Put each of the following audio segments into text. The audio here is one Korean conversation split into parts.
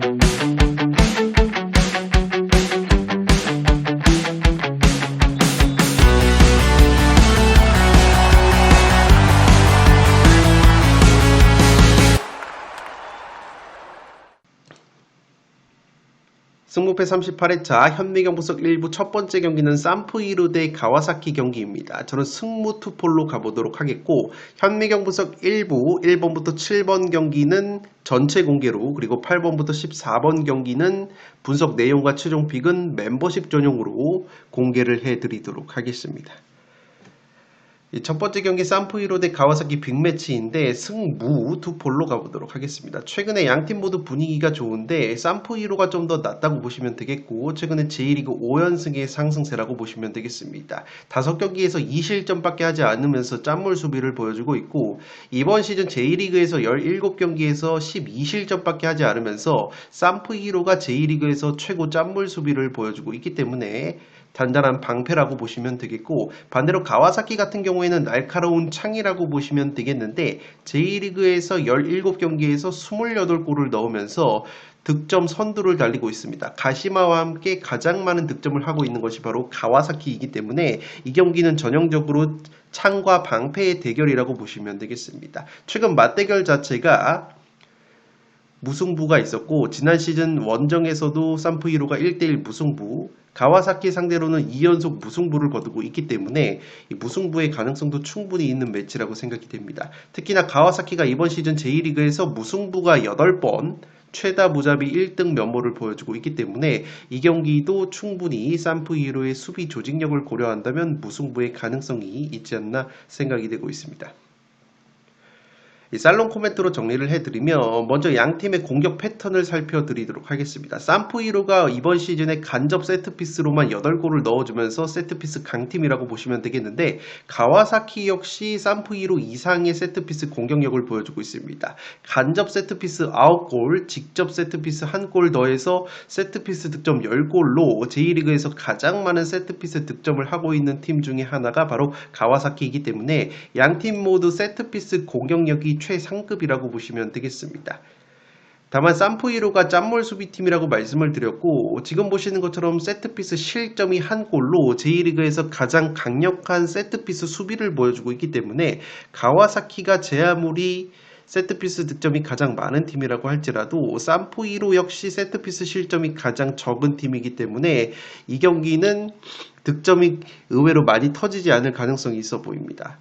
Thank you. 승무패 38회차 현미경부석 1부 첫 번째 경기는 산프이루 대 가와사키 경기입니다. 저는 승무 투폴로 가보도록 하겠고 현미경부석 1부 1번부터 7번 경기는 전체 공개로 그리고 8번부터 14번 경기는 분석 내용과 최종 픽은 멤버십 전용으로 공개를 해드리도록 하겠습니다. 이첫 번째 경기 산프이로 대 가와사키 빅매치인데 승무 투폴로 가보도록 하겠습니다. 최근에 양 팀 모두 분위기가 좋은데 산프이로가 좀 더 낫다고 보시면 되겠고 최근에 J리그 5연승의 상승세라고 보시면 되겠습니다. 다섯 경기에서 2실점밖에 하지 않으면서 짠물 수비를 보여주고 있고 이번 시즌 J리그에서 17경기에서 12실점밖에 하지 않으면서 산프이로가 J리그에서 최고 짠물 수비를 보여주고 있기 때문에 단단한 방패라고 보시면 되겠고 반대로 가와사키 같은 경우에는 날카로운 창이라고 보시면 되겠는데 J리그에서 17경기에서 28골을 넣으면서 득점 선두를 달리고 있습니다. 가시마와 함께 가장 많은 득점을 하고 있는 것이 바로 가와사키이기 때문에 이 경기는 전형적으로 창과 방패의 대결이라고 보시면 되겠습니다. 최근 맞대결 자체가 무승부가 있었고 지난 시즌 원정에서도 산프이로가 1대1 무승부 가와사키 상대로는 2연속 무승부를 거두고 있기 때문에 이 무승부의 가능성도 충분히 있는 매치라고 생각이 됩니다. 특히나 가와사키가 이번 시즌 제1리그에서 무승부가 8번 최다 무자비 1등 면모를 보여주고 있기 때문에 이 경기도 충분히 산프이로의 수비 조직력을 고려한다면 무승부의 가능성이 있지 않나 생각이 되고 있습니다. 이 살롱 코멘트로 정리를 해드리면 먼저 양 팀의 공격 패턴을 살펴드리도록 하겠습니다. 산프이로가 이번 시즌에 간접 세트피스로만 8골을 넣어주면서 세트피스 강팀이라고 보시면 되겠는데 가와사키 역시 산프이로 이상의 세트피스 공격력을 보여주고 있습니다. 간접 세트피스 9골, 직접 세트피스 1골 더해서 세트피스 득점 10골로 제1리그에서 가장 많은 세트피스 득점을 하고 있는 팀 중에 하나가 바로 가와사키이기 때문에 양 팀 모두 세트피스 공격력이 최상급이라고 보시면 되겠습니다. 다만 산프이로가 짠몰 수비팀이라고 말씀을 드렸고 지금 보시는 것처럼 세트피스 실점이 한 골로 제1리그에서 가장 강력한 세트피스 수비를 보여주고 있기 때문에 가와사키가 제 아무리 세트피스 득점이 가장 많은 팀이라고 할지라도 산프이로 역시 세트피스 실점이 가장 적은 팀이기 때문에 이 경기는 득점이 의외로 많이 터지지 않을 가능성이 있어 보입니다.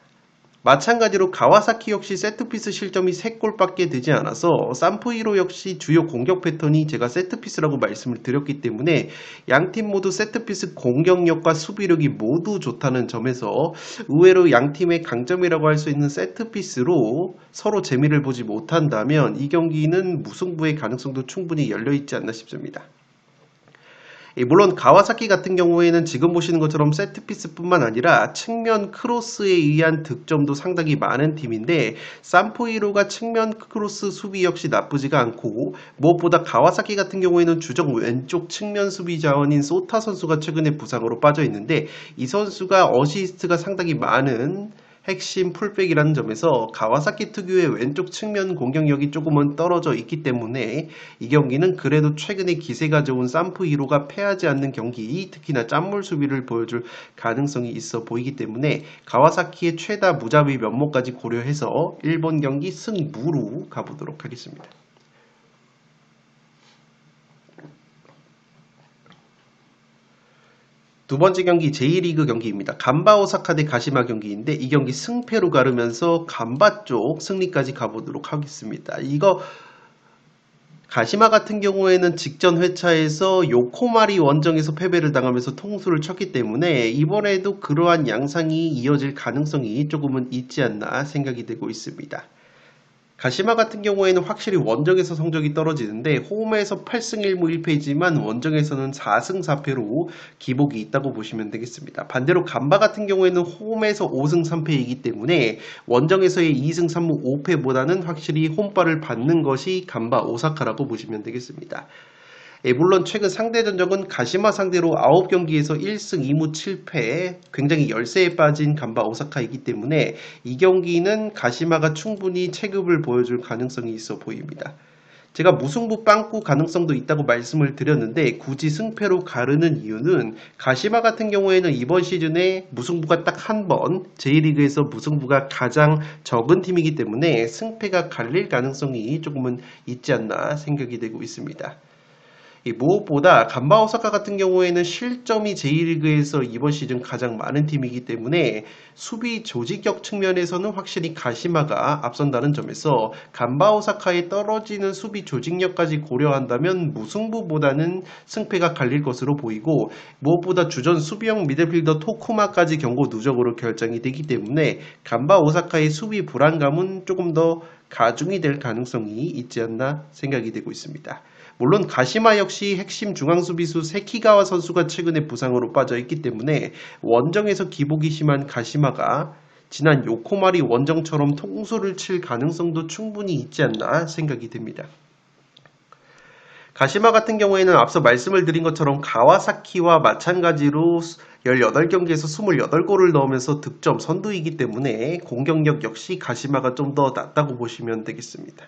마찬가지로 가와사키 역시 세트피스 실점이 3골밖에 되지 않아서 산프이로 역시 주요 공격 패턴이 제가 세트피스라고 말씀을 드렸기 때문에 양 팀 모두 세트피스 공격력과 수비력이 모두 좋다는 점에서 의외로 양 팀의 강점이라고 할 수 있는 세트피스로 서로 재미를 보지 못한다면 이 경기는 무승부의 가능성도 충분히 열려 있지 않나 싶습니다. 예, 물론 가와사키 같은 경우에는 지금 보시는 것처럼 세트피스뿐만 아니라 측면 크로스에 의한 득점도 상당히 많은 팀인데 산포이로가 측면 크로스 수비 역시 나쁘지가 않고 무엇보다 가와사키 같은 경우에는 주적 왼쪽 측면 수비 자원인 소타 선수가 최근에 부상으로 빠져 있는데 이 선수가 어시스트가 상당히 많은 핵심 풀백이라는 점에서 가와사키 특유의 왼쪽 측면 공격력이 조금은 떨어져 있기 때문에 이 경기는 그래도 최근에 기세가 좋은 산프 1호가 패하지 않는 경기 특히나 짠물 수비를 보여줄 가능성이 있어 보이기 때문에 가와사키의 최다 무자비 면모까지 고려해서 1번 경기 승무로 가보도록 하겠습니다. 두 번째 경기 제1리그 경기입니다. 간바 오사카 대 가시마 경기인데 이 경기 승패로 가르면서 간바 쪽 승리까지 가보도록 하겠습니다. 이거 가시마 같은 경우에는 직전 회차에서 요코마리 원정에서 패배를 당하면서 통수를 쳤기 때문에 이번에도 그러한 양상이 이어질 가능성이 조금은 있지 않나 생각이 되고 있습니다. 가시마 같은 경우에는 확실히 원정에서 성적이 떨어지는데 홈에서 8승 1무 1패이지만 원정에서는 4승 4패로 기복이 있다고 보시면 되겠습니다. 반대로 간바 같은 경우에는 홈에서 5승 3패이기 때문에 원정에서의 2승 3무 5패보다는 확실히 홈발을 받는 것이 간바 오사카라고 보시면 되겠습니다. 예, 물론 최근 상대 전적은 가시마 상대로 9경기에서 1승 2무 7패 굉장히 열세에 빠진 간바 오사카이기 때문에 이 경기는 가시마가 충분히 체급을 보여줄 가능성이 있어 보입니다. 제가 무승부 빵꾸 가능성도 있다고 말씀을 드렸는데 굳이 승패로 가르는 이유는 가시마 같은 경우에는 이번 시즌에 무승부가 딱 한 번 J리그에서 무승부가 가장 적은 팀이기 때문에 승패가 갈릴 가능성이 조금은 있지 않나 생각이 되고 있습니다. 이 무엇보다 간바 오사카 같은 경우에는 실점이 J리그에서 이번 시즌 가장 많은 팀이기 때문에 수비 조직력 측면에서는 확실히 가시마가 앞선다는 점에서 간바 오사카의 떨어지는 수비 조직력까지 고려한다면 무승부보다는 승패가 갈릴 것으로 보이고 무엇보다 주전 수비형 미드필더 토쿠마까지 경고 누적으로 결정이 되기 때문에 간바 오사카의 수비 불안감은 조금 더 가중이 될 가능성이 있지 않나 생각이 되고 있습니다. 물론 가시마 역시 핵심 중앙 수비수 세키가와 선수가 최근에 부상으로 빠져 있기 때문에 원정에서 기복이 심한 가시마가 지난 요코마리 원정처럼 통수를 칠 가능성도 충분히 있지 않나 생각이 듭니다. 가시마 같은 경우에는 앞서 말씀을 드린 것처럼 가와사키와 마찬가지로 18경기에서 28골을 넣으면서 득점 선두이기 때문에 공격력 역시 가시마가 좀더 낫다고 보시면 되겠습니다.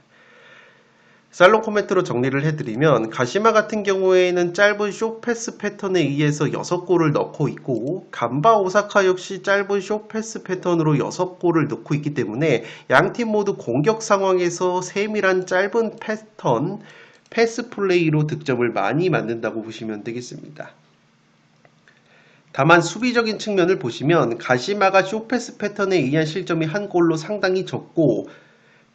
살롱 코멘트로 정리를 해드리면 가시마 같은 경우에는 짧은 쇼패스 패턴에 의해서 6골을 넣고 있고 간바 오사카 역시 짧은 쇼패스 패턴으로 6골을 넣고 있기 때문에 양 팀 모두 공격 상황에서 세밀한 짧은 패턴 패스 플레이로 득점을 많이 만든다고 보시면 되겠습니다. 다만 수비적인 측면을 보시면 가시마가 쇼패스 패턴에 의한 실점이 한 골로 상당히 적고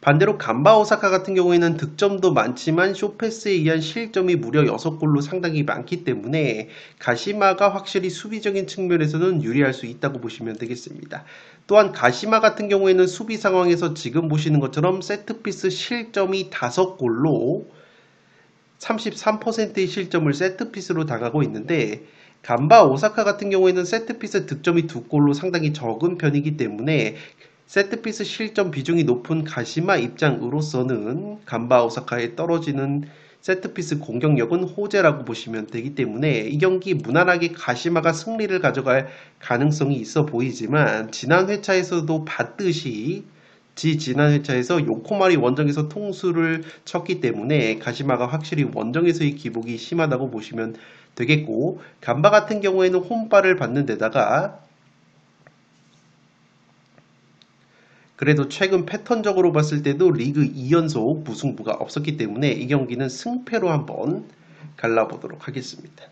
반대로 간바 오사카 같은 경우에는 득점도 많지만 쇼패스에 의한 실점이 무려 6골로 상당히 많기 때문에 가시마가 확실히 수비적인 측면에서는 유리할 수 있다고 보시면 되겠습니다. 또한 가시마 같은 경우에는 수비 상황에서 지금 보시는 것처럼 세트피스 실점이 5골로 33%의 실점을 세트피스로 당하고 있는데 간바 오사카 같은 경우에는 세트피스 득점이 두 골로 상당히 적은 편이기 때문에 세트피스 실점 비중이 높은 가시마 입장으로서는 간바 오사카에 떨어지는 세트피스 공격력은 호재라고 보시면 되기 때문에 이 경기 무난하게 가시마가 승리를 가져갈 가능성이 있어 보이지만 지난 회차에서도 봤듯이 지 지난 회차에서 요코마리 원정에서 통수를 쳤기 때문에 가시마가 확실히 원정에서의 기복이 심하다고 보시면 되겠고 간바 같은 경우에는 홈발을 받는 데다가 그래도 최근 패턴적으로 봤을 때도 리그 2연속 무승부가 없었기 때문에 이 경기는 승패로 한번 갈라보도록 하겠습니다.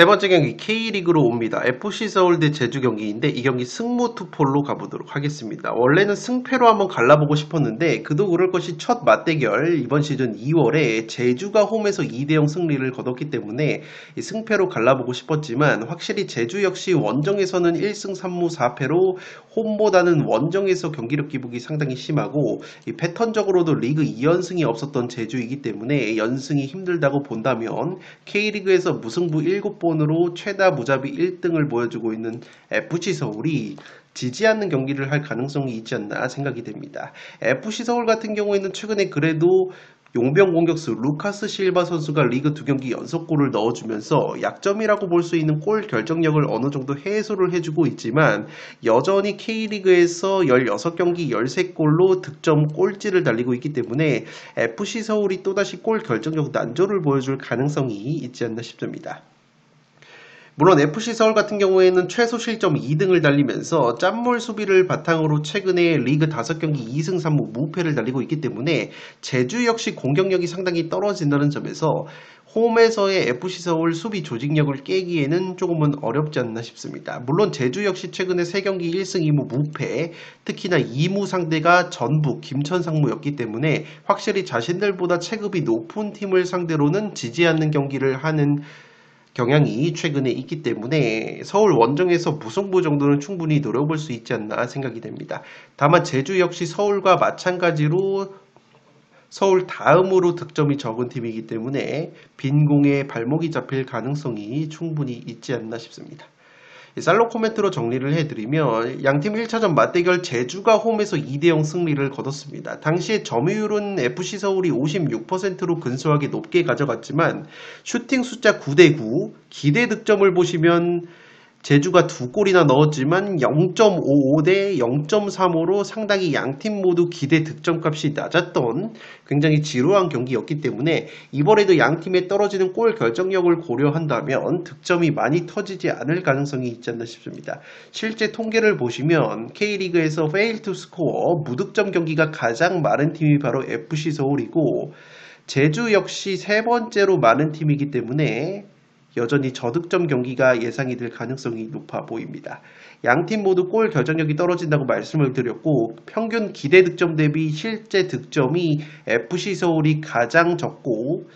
세 번째 경기 K리그로 옵니다. FC 서울 대 제주 경기인데 이 경기 승무 투폴로 가보도록 하겠습니다. 원래는 승패로 한번 갈라보고 싶었는데 그도 그럴 것이 첫 맞대결 이번 시즌 2월에 제주가 홈에서 2대0 승리를 거뒀기 때문에 승패로 갈라보고 싶었지만 확실히 제주 역시 원정에서는 1승 3무 4패로 홈보다는 원정에서 경기력 기복이 상당히 심하고 패턴적으로도 리그 2연승이 없었던 제주이기 때문에 연승이 힘들다고 본다면 K리그에서 무승부 7번 으로 최다 무자비 1등을 보여주고 있는 FC 서울이 지지 않는 경기를 할 가능성이 있지 않나 생각이 됩니다. FC 서울 같은 경우에는 최근에 그래도 용병 공격수 루카스 실바 선수가 리그 두 경기 연속골을 넣어주면서 약점이라고 볼 수 있는 골 결정력을 어느 정도 해소를 해주고 있지만 여전히 K리그에서 16경기 13골로 득점 꼴찌를 달리고 있기 때문에 FC 서울이 또다시 골 결정력 난조를 보여줄 가능성이 있지 않나 싶습니다. 물론 FC 서울 같은 경우에는 최소 실점 2등을 달리면서 짠물 수비를 바탕으로 최근에 리그 5경기 2승 3무 무패를 달리고 있기 때문에 제주 역시 공격력이 상당히 떨어진다는 점에서 홈에서의 FC 서울 수비 조직력을 깨기에는 조금은 어렵지 않나 싶습니다. 물론 제주 역시 최근에 3경기 1승 2무 무패, 특히나 2무 상대가 전북, 김천 상무였기 때문에 확실히 자신들보다 체급이 높은 팀을 상대로는 지지 않는 경기를 하는 경향이 최근에 있기 때문에 서울 원정에서 무승부 정도는 충분히 노려볼 수 있지 않나 생각이 됩니다. 다만 제주 역시 서울과 마찬가지로 서울 다음으로 득점이 적은 팀이기 때문에 빈 공에 발목이 잡힐 가능성이 충분히 있지 않나 싶습니다. 살로 코멘트로 정리를 해드리면 양팀 1차전 맞대결 제주가 홈에서 2대0 승리를 거뒀습니다. 당시에 점유율은 FC 서울이 56%로 근소하게 높게 가져갔지만 슈팅 숫자 9대9 기대 득점을 보시면 제주가 두 골이나 넣었지만 0.55 대 0.35로 상당히 양팀 모두 기대 득점값이 낮았던 굉장히 지루한 경기였기 때문에 이번에도 양팀의 떨어지는 골 결정력을 고려한다면 득점이 많이 터지지 않을 가능성이 있지 않나 싶습니다. 실제 통계를 보시면 K리그에서 fail to score 무득점 경기가 가장 많은 팀이 바로 FC 서울이고 제주 역시 세 번째로 많은 팀이기 때문에 여전히 저득점 경기가 예상이 될 가능성이 높아 보입니다. 양팀 모두 골 결정력이 떨어진다고 말씀을 드렸고 평균 기대 득점 대비 실제 득점이 FC 서울이 가장 적고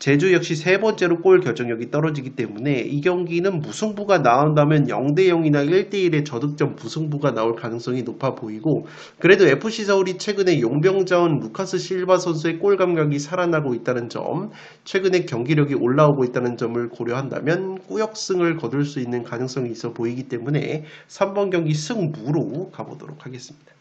제주 역시 세 번째로 골 결정력이 떨어지기 때문에 이 경기는 무승부가 나온다면 0대 0이나 1대 1의 저득점 무승부가 나올 가능성이 높아 보이고 그래도 FC 서울이 최근에 용병자원 루카스 실바 선수의 골 감각이 살아나고 있다는 점, 최근에 경기력이 올라오고 있다는 점을 고려한다면 꾸역승을 거둘 수 있는 가능성이 있어 보이기 때문에 3번 경기 승무로 가보도록 하겠습니다.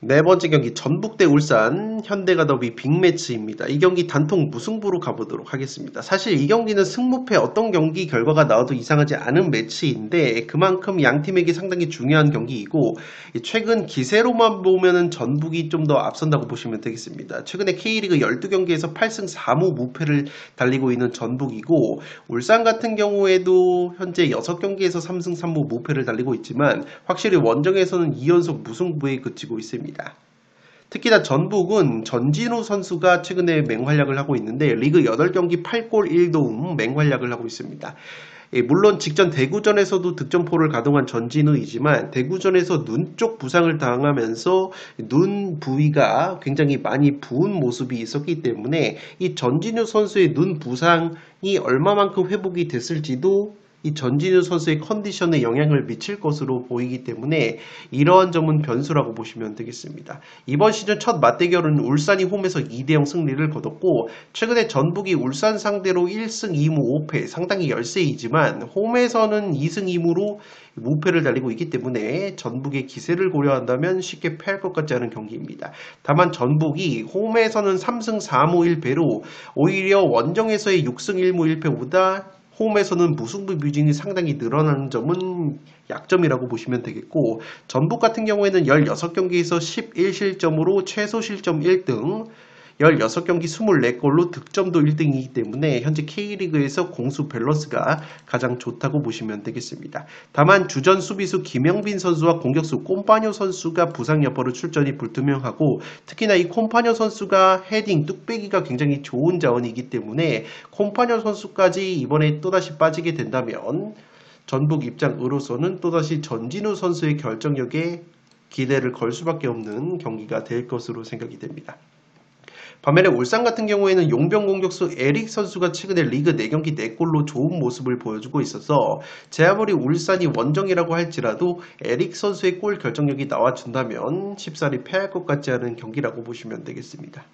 네 번째 경기 전북 대 울산 현대가 더비 빅매치입니다. 이 경기 단통 무승부로 가보도록 하겠습니다. 사실 이 경기는 승무패 어떤 경기 결과가 나와도 이상하지 않은 매치인데 그만큼 양 팀에게 상당히 중요한 경기이고 최근 기세로만 보면은 전북이 좀 더 앞선다고 보시면 되겠습니다. 최근에 K리그 12경기에서 8승 4무 무패를 달리고 있는 전북이고 울산 같은 경우에도 현재 6경기에서 3승 3무 무패를 달리고 있지만 확실히 원정에서는 2연속 무승부에 그치고 있습니다. 특히나 전북은 전진우 선수가 최근에 맹활약을 하고 있는데 리그 8경기 8골 1도움 맹활약을 하고 있습니다. 예, 물론 직전 대구전에서도 득점포를 가동한 전진우이지만 대구전에서 눈 쪽 부상을 당하면서 눈 부위가 굉장히 많이 부은 모습이 있었기 때문에 이 전진우 선수의 눈 부상이 얼마만큼 회복이 됐을지도 이 전진우 선수의 컨디션에 영향을 미칠 것으로 보이기 때문에 이러한 점은 변수라고 보시면 되겠습니다. 이번 시즌 첫 맞대결은 울산이 홈에서 2대0 승리를 거뒀고 최근에 전북이 울산 상대로 1승 2무 5패 상당히 열세이지만 홈에서는 2승 2무로 무패를 달리고 있기 때문에 전북의 기세를 고려한다면 쉽게 패할 것 같지 않은 경기입니다. 다만 전북이 홈에서는 3승 4무 1패로 오히려 원정에서의 6승 1무 1패보다 홈에서는 무승부 뮤징이 상당히 늘어나는 점은 약점이라고 보시면 되겠고 전북 같은 경우에는 16경기에서 11실점으로 최소 실점 1등 16경기 24골로 득점도 1등이기 때문에 현재 K리그에서 공수 밸런스가 가장 좋다고 보시면 되겠습니다. 다만 주전 수비수 김영빈 선수와 공격수 꼼파뇨 선수가 부상 여파로 출전이 불투명하고 특히나 이 콤파뇨 선수가 헤딩 뚝배기가 굉장히 좋은 자원이기 때문에 콤파뇨 선수까지 이번에 또다시 빠지게 된다면 전북 입장으로서는 또다시 전진우 선수의 결정력에 기대를 걸 수밖에 없는 경기가 될 것으로 생각이 됩니다. 반면에 울산 같은 경우에는 용병 공격수 에릭 선수가 최근에 리그 4경기 4골로 좋은 모습을 보여주고 있어서 제 아무리 울산이 원정이라고 할지라도 에릭 선수의 골 결정력이 나와준다면 쉽사리 패할 것 같지 않은 경기라고 보시면 되겠습니다.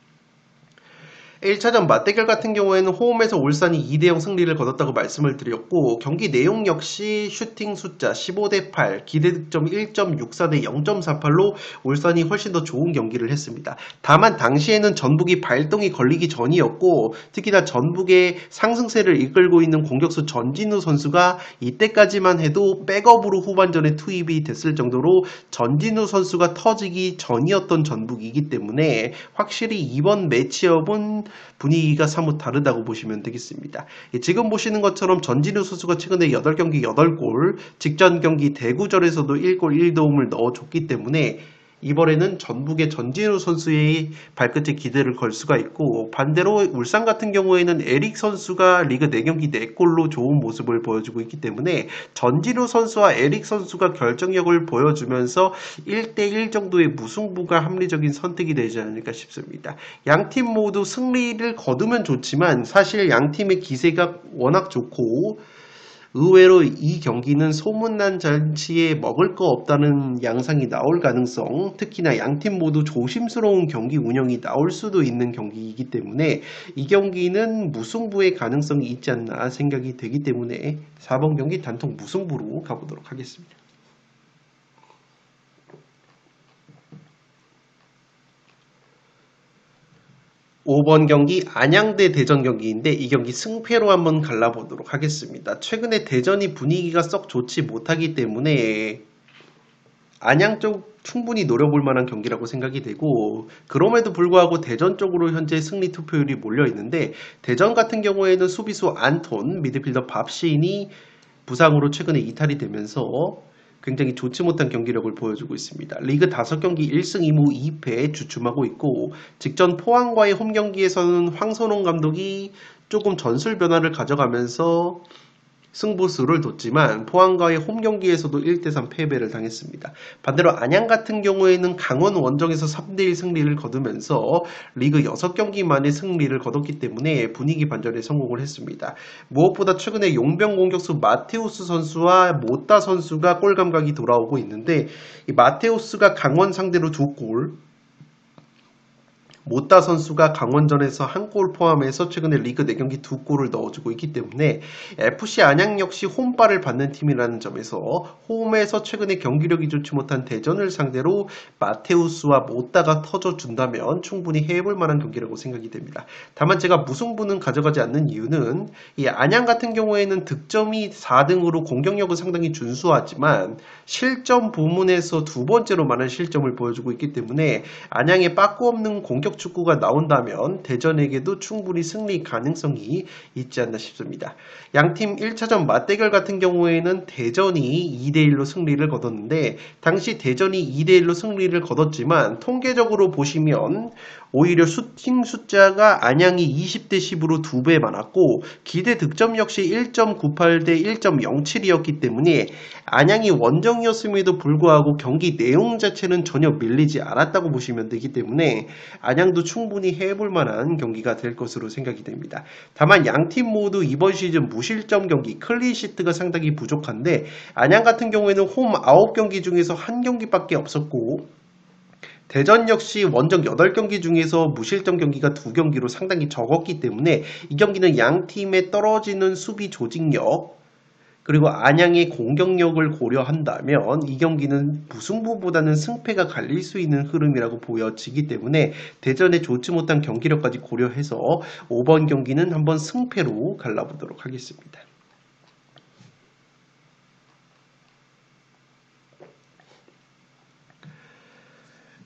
1차전 맞대결 같은 경우에는 홈에서 울산이 2대0 승리를 거뒀다고 말씀을 드렸고 경기 내용 역시 슈팅 숫자 15대 8, 기대 득점 1.64대 0.48로 울산이 훨씬 더 좋은 경기를 했습니다. 다만 당시에는 전북이 발동이 걸리기 전이었고 특히나 전북의 상승세를 이끌고 있는 공격수 전진우 선수가 이때까지만 해도 백업으로 후반전에 투입이 됐을 정도로 전진우 선수가 터지기 전이었던 전북이기 때문에 확실히 이번 매치업은 분위기가 사뭇 다르다고 보시면 되겠습니다. 예, 지금 보시는 것처럼 전진우 선수가 최근에 8경기 8골, 직전 경기 대구전에서도 1골 1도움을 넣어줬기 때문에 이번에는 전북의 전진우 선수의 발끝에 기대를 걸 수가 있고 반대로 울산 같은 경우에는 에릭 선수가 리그 4경기 4골로 좋은 모습을 보여주고 있기 때문에 전진우 선수와 에릭 선수가 결정력을 보여주면서 1대1 정도의 무승부가 합리적인 선택이 되지 않을까 싶습니다. 양 팀 모두 승리를 거두면 좋지만 사실 양 팀의 기세가 워낙 좋고 의외로 이 경기는 소문난 잔치에 먹을 거 없다는 양상이 나올 가능성, 특히나 양팀 모두 조심스러운 경기 운영이 나올 수도 있는 경기이기 때문에 이 경기는 무승부의 가능성이 있지 않나 생각이 되기 때문에 4번 경기 단통 무승부로 가보도록 하겠습니다. 5번 경기 안양대 대전 경기인데 이 경기 승패로 한번 갈라보도록 하겠습니다. 최근에 대전이 분위기가 썩 좋지 못하기 때문에 안양 쪽 충분히 노려볼 만한 경기라고 생각이 되고 그럼에도 불구하고 대전 쪽으로 현재 승리 투표율이 몰려 있는데 대전 같은 경우에는 수비수 안톤, 미드필더 밥시인이 부상으로 최근에 이탈이 되면서 굉장히 좋지 못한 경기력을 보여주고 있습니다. 리그 5경기 1승 2무 2패 주춤하고 있고 직전 포항과의 홈 경기에서는 황선홍 감독이 조금 전술 변화를 가져가면서 승부수를 뒀지만 포항과의 홈 경기에서도 1대3 패배를 당했습니다. 반대로 안양 같은 경우에는 강원 원정에서 3대1 승리를 거두면서 리그 6경기 만에 승리를 거뒀기 때문에 분위기 반전에 성공을 했습니다. 무엇보다 최근에 용병 공격수 마테우스 선수와 모따 선수가 골 감각이 돌아오고 있는데 이 마테우스가 강원 상대로 두 골, 모따 선수가 강원전에서 한 골 포함해서 최근에 리그 4경기 두 골을 넣어주고 있기 때문에 FC 안양 역시 홈발을 받는 팀이라는 점에서 홈에서 최근에 경기력이 좋지 못한 대전을 상대로 마테우스와 모따가 터져준다면 충분히 해볼 만한 경기라고 생각이 됩니다. 다만 제가 무승부는 가져가지 않는 이유는 이 안양 같은 경우에는 득점이 4등으로 공격력은 상당히 준수하지만 실점 부문에서 두 번째로 많은 실점을 보여주고 있기 때문에 안양에 빠꾸 없는 공격 축구가 나온다면 대전에게도 충분히 승리 가능성이 있지 않나 싶습니다. 양팀 1차전 맞대결 같은 경우에는 대전이 2대1로 승리를 거뒀는데 당시 대전이 2대1로 승리를 거뒀지만 통계적으로 보시면 오히려 슈팅 숫자가 안양이 20대 10으로 두 배 많았고 기대 득점 역시 1.98 대 1.07이었기 때문에 안양이 원정이었음에도 불구하고 경기 내용 자체는 전혀 밀리지 않았다고 보시면 되기 때문에 안양도 충분히 해볼 만한 경기가 될 것으로 생각이 됩니다. 다만 양팀 모두 이번 시즌 무실점 경기 클린시트가 상당히 부족한데 안양 같은 경우에는 홈 9경기 중에서 한 경기밖에 없었고 대전 역시 원정 8경기 중에서 무실점 경기가 2경기로 상당히 적었기 때문에 이 경기는 양 팀의 떨어지는 수비 조직력 그리고 안양의 공격력을 고려한다면 이 경기는 무승부보다는 승패가 갈릴 수 있는 흐름이라고 보여지기 때문에 대전의 좋지 못한 경기력까지 고려해서 5번 경기는 한번 승패로 갈라보도록 하겠습니다.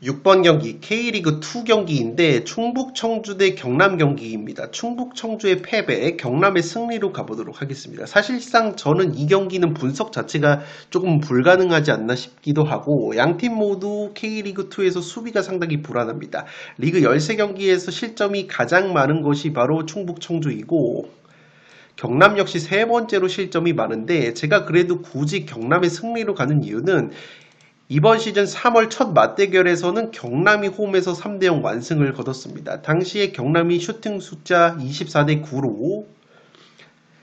6번 경기 K리그 2 경기인데 충북 청주 대 경남 경기입니다. 충북 청주의 패배, 경남의 승리로 가보도록 하겠습니다. 사실상 저는 이 경기는 분석 자체가 조금 불가능하지 않나 싶기도 하고 양팀 모두 K리그 2에서 수비가 상당히 불안합니다. 리그 13경기에서 실점이 가장 많은 것이 바로 충북 청주이고 경남 역시 세 번째로 실점이 많은데 제가 그래도 굳이 경남의 승리로 가는 이유는 이번 시즌 3월 첫 맞대결에서는 경남이 홈에서 3대0 완승을 거뒀습니다. 당시에 경남이 슈팅 숫자 24대 9로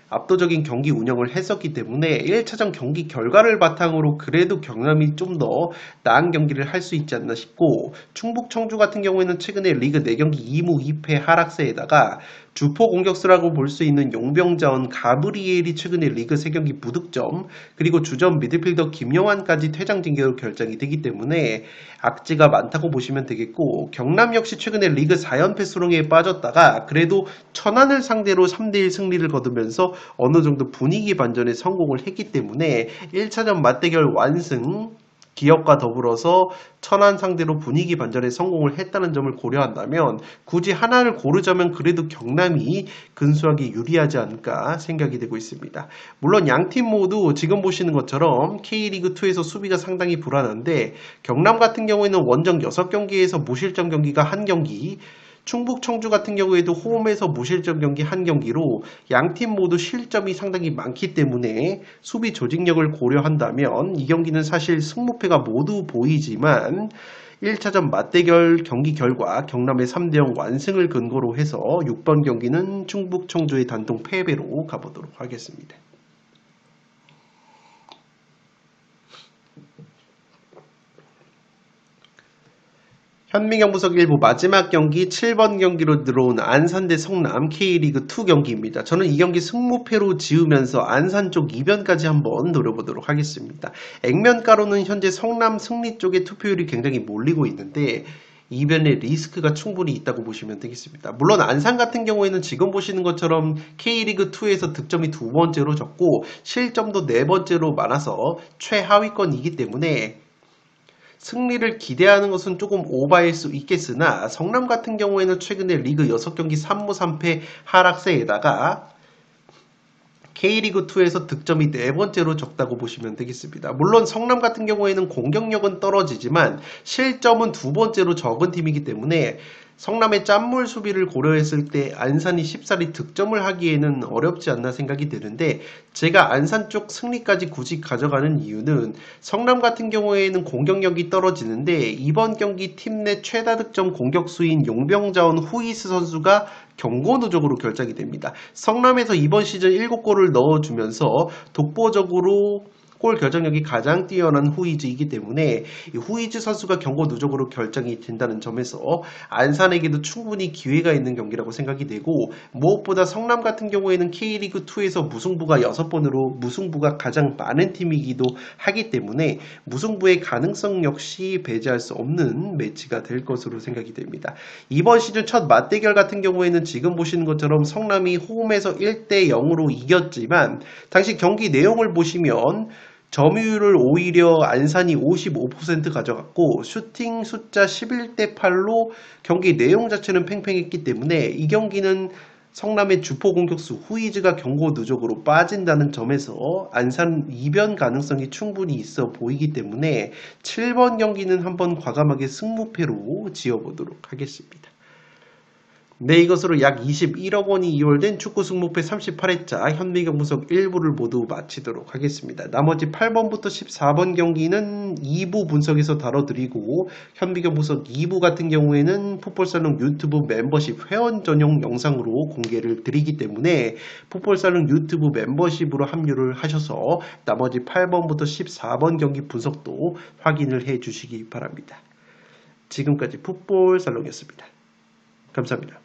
압도적인 경기 운영을 했었기 때문에 1차전 경기 결과를 바탕으로 그래도 경남이 좀 더 나은 경기를 할 수 있지 않나 싶고 충북 청주 같은 경우에는 최근에 리그 4경기 2무 2패 하락세에다가 주포 공격수라고 볼 수 있는 용병자원 가브리엘이 최근에 리그 3경기 무득점 그리고 주전 미드필더 김영환까지 퇴장 징계로 결정이 되기 때문에 악재가 많다고 보시면 되겠고 경남 역시 최근에 리그 4연패 수렁에 빠졌다가 그래도 천안을 상대로 3대1 승리를 거두면서 어느 정도 분위기 반전에 성공을 했기 때문에 1차전 맞대결 완승 기업과 더불어서 천안 상대로 분위기 반전에 성공을 했다는 점을 고려한다면 굳이 하나를 고르자면 그래도 경남이 근소하게 유리하지 않을까 생각이 되고 있습니다. 물론 양 팀 모두 지금 보시는 것처럼 K리그2에서 수비가 상당히 불안한데 경남 같은 경우에는 원정 6경기에서 무실점 경기가 한 경기 충북 청주 같은 경우에도 홈에서 무실점 경기 한 경기로 양팀 모두 실점이 상당히 많기 때문에 수비 조직력을 고려한다면 이 경기는 사실 승무패가 모두 보이지만 1차전 맞대결 경기 결과 경남의 3대0 완승을 근거로 해서 6번 경기는 충북 청주의 단독 패배로 가보도록 하겠습니다. 현미경 부석 일부 마지막 경기 7번 경기로 들어온 안산 대 성남 K리그 2 경기입니다. 저는 이 경기 승무패로 지으면서 안산 쪽 이변까지 한번 노려보도록 하겠습니다. 액면가로는 현재 성남 승리 쪽의 투표율이 굉장히 몰리고 있는데 이변의 리스크가 충분히 있다고 보시면 되겠습니다. 물론 안산 같은 경우에는 지금 보시는 것처럼 K리그2에서 득점이 두 번째로 적고 실점도 네 번째로 많아서 최하위권이기 때문에 승리를 기대하는 것은 조금 오바일 수 있겠으나 성남 같은 경우에는 최근에 리그 6경기 3무 3패 하락세에다가 K리그2에서 득점이 네 번째로 적다고 보시면 되겠습니다. 물론 성남 같은 경우에는 공격력은 떨어지지만 실점은 두 번째로 적은 팀이기 때문에 성남의 짠물 수비를 고려했을 때 안산이 쉽사리 득점을 하기에는 어렵지 않나 생각이 드는데 제가 안산 쪽 승리까지 굳이 가져가는 이유는 성남 같은 경우에는 공격력이 떨어지는데 이번 경기 팀 내 최다 득점 공격수인 용병자원 후이스 선수가 경고 누적으로 결정이 됩니다. 성남에서 이번 시즌 7골을 넣어주면서 독보적으로 골 결정력이 가장 뛰어난 후이즈이기 때문에 이 후이즈 선수가 경고 누적으로 결정이 된다는 점에서 안산에게도 충분히 기회가 있는 경기라고 생각이 되고 무엇보다 성남 같은 경우에는 K리그 2에서 무승부가 6번으로 무승부가 가장 많은 팀이기도 하기 때문에 무승부의 가능성 역시 배제할 수 없는 매치가 될 것으로 생각이 됩니다. 이번 시즌 첫 맞대결 같은 경우에는 지금 보시는 것처럼 성남이 홈에서 1대 0으로 이겼지만 당시 경기 내용을 보시면 점유율을 오히려 안산이 55% 가져갔고 슈팅 숫자 11대 8로 경기 내용 자체는 팽팽했기 때문에 이 경기는 성남의 주포 공격수 후이즈가 경고 누적으로 빠진다는 점에서 안산 이변 가능성이 충분히 있어 보이기 때문에 7번 경기는 한번 과감하게 승무패로 지어보도록 하겠습니다. 네, 이것으로 약 21억 원이 이월된 축구 승무패 38회차 현미경 분석 1부를 모두 마치도록 하겠습니다. 나머지 8번부터 14번 경기는 2부 분석에서 다뤄드리고 현미경 분석 2부 같은 경우에는 풋볼살롱 유튜브 멤버십 회원 전용 영상으로 공개를 드리기 때문에 풋볼살롱 유튜브 멤버십으로 합류를 하셔서 나머지 8번부터 14번 경기 분석도 확인을 해 주시기 바랍니다. 지금까지 풋볼살롱이었습니다. 감사합니다.